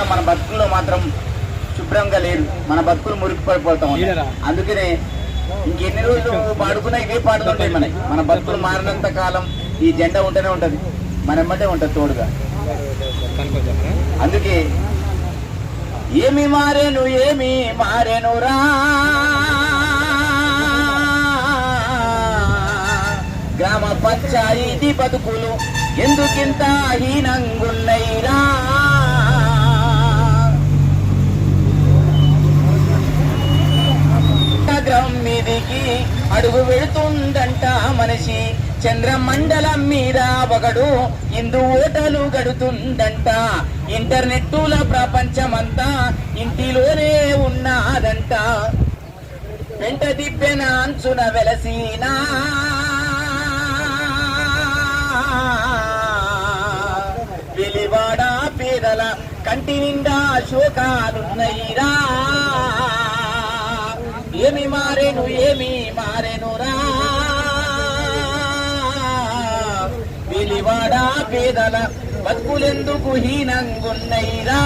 మాత్రం మన బతుకుల్లో మాత్రం శుభ్రంగా లేదు మన బతుకులు మురికి పడిపోతాం అందుకనే ఇంకెన్ని రోజులు పాడుకున్నా ఇవే పాడుతుంటాయి మనకి. మన బతుకులు మారినంత కాలం ఈ జెండా ఉంటూనే ఉంటది. మన ఎమ్మటే ఉంటది తోడుగా. అందుకే ఏమి మారేను ఏమి మారేను రా. గ్రామ పంచాయతీ బతుకులు ఎందుకింత హీనంగున్నైరా అడుగు వెళుతుందంట మనిషి. చంద్రమండలం మీద ఒకడు ఇందు ఓటలు గడుతుందంట. ఇంటర్నెట్టుల ప్రపంచమంతా ఇంటిలోనే ఉన్నాదంట. వెంట దిబ్బెన అంచున వెలసీనా వెలివాడ పేదల కంటి నిండా శోకాలున్నయిరా. ఏమి మారేను ఏమి మారేను రా? పిలివాడ పేదల బతుకులెందుకు హీనంగున్నైరా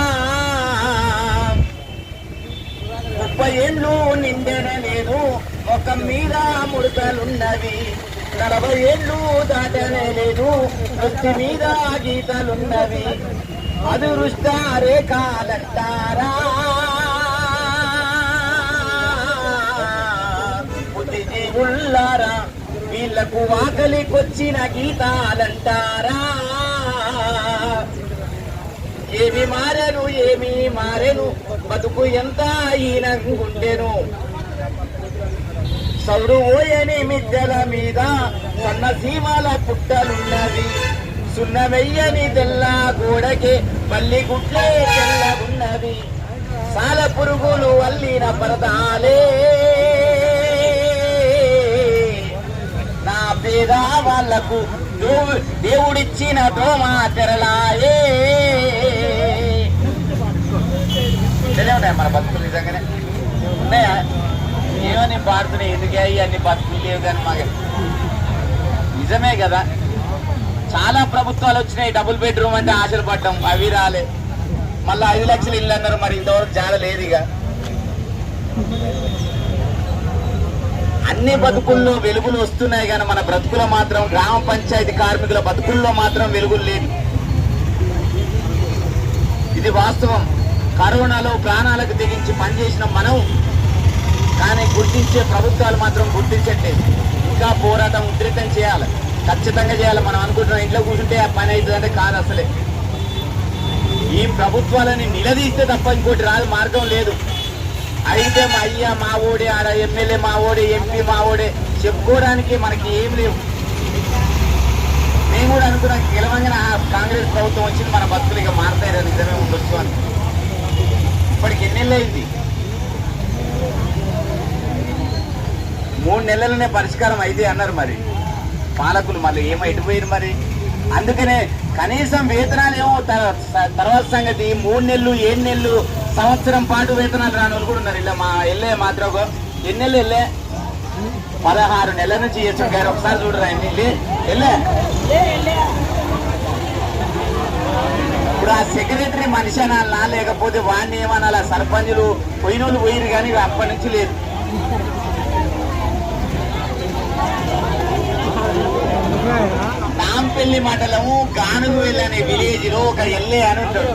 ముప్పై ఏళ్ళు నిండెన లేదు ఒక మీద ముడతలున్నవి. నలభై ఏళ్ళు దాటనే లేదు వృత్తి మీద గీతలున్నవి. అదురుస్తారే రేఖాలంటారా? మనకు వాకలికొచ్చిన గీతాలంటారా? ఏమి మారెను ఏమి మారెను బతుకు ఎంత ఈనంగుండెను సౌడు ఓయని మిద్దెల మీద సన్న సీమాల పుట్టలున్నది. సున్నమెయ్యని తెల్ల గోడకే మల్లి గుడ్లే తెల్లగున్నవి సాల పురుగులు అల్లిన పరదాలే లేదా వాళ్ళకు దేవుడిచ్చిన దోమ తెరలాయే మన బతుకులు నిజంగానే ఉన్నాయా? ఏమని పాడుతున్నాయి? ఎందుకే అన్ని బతుకులు లేవు కానీ మాకు? నిజమే కదా. చాలా ప్రభుత్వాలు వచ్చినాయి డబుల్ బెడ్రూమ్ అంటే ఆశలు పడ్డాం అవి రాలే. మళ్ళీ ఐదు లక్షలు ఇల్లు అన్నారు మరి ఇంతవరకు జాడ లేదు ఇక. అన్ని బతుకుల్లో వెలుగులు వస్తున్నాయి కానీ మన బ్రతుకులో మాత్రం గ్రామ పంచాయతీ కార్మికుల బతుకుల్లో మాత్రం వెలుగులు లేదు ఇది వాస్తవం. కరోనాలో ప్రాణాలకు తెగించి పనిచేసిన మనం కానీ గుర్తించే ప్రభుత్వాలు మాత్రం గుర్తించట్లేదు ఇంకా పోరాటం ఉధృతం చేయాలి. ఖచ్చితంగా చేయాలి. మనం అనుకుంటున్నాం ఇంట్లో కూర్చుంటే ఆ పని అవుతుందంటే కాదు అసలే. ఈ ప్రభుత్వాలని నిలదీస్తే తప్ప ఇంకోటి రాదు మార్గం లేదు. అయితే మా అయ్య మా ఓడే ఆడ ఎమ్మెల్యే మా ఓడే ఎంపీ మా ఓడే చెప్పుకోవడానికి మనకి ఏం లేవు. మేము కూడా అనుకున్నాం గెలవంగానే ఆ కాంగ్రెస్ ప్రభుత్వం వచ్చింది మన బతుకులు ఇక మారతాయి నిజమే ఉండొచ్చు అని. ఇప్పటికి ఎన్ని నెలలు అయింది? మూడు నెలలనే పరిష్కారం అయితే అన్నారు మరి. పాలకులు మళ్ళీ ఏమైపోయారు మరి? అందుకనే కనీసం వేతనాలు ఏమో తర్వాత సంగతి మూడు నెలలు ఏడు నెలలు సంవత్సరం పాటు వేతనాలు రాని వాళ్ళు కూడా ఉన్నారు. ఇలా మా వెళ్ళే మాత్రం ఎన్ని నెలలు వెళ్ళే పదహారు నెలల నుంచి గారు ఒకసారి చూడరా ఎన్ని వెళ్ళి వెళ్ళే ఇప్పుడు ఆ సెక్రటరీ మనిషి అనాలనా లేకపోతే వాడిని ఏమనాలా? సర్పంచులు పోయిన వాళ్ళు పోయిరు కానీ అప్పటి నుంచి లేదు. నాంపల్లి మాటలు గానుగువెల్ అనే విలేజ్లో ఒక ఎల్ఏ అని ఉంటాడు.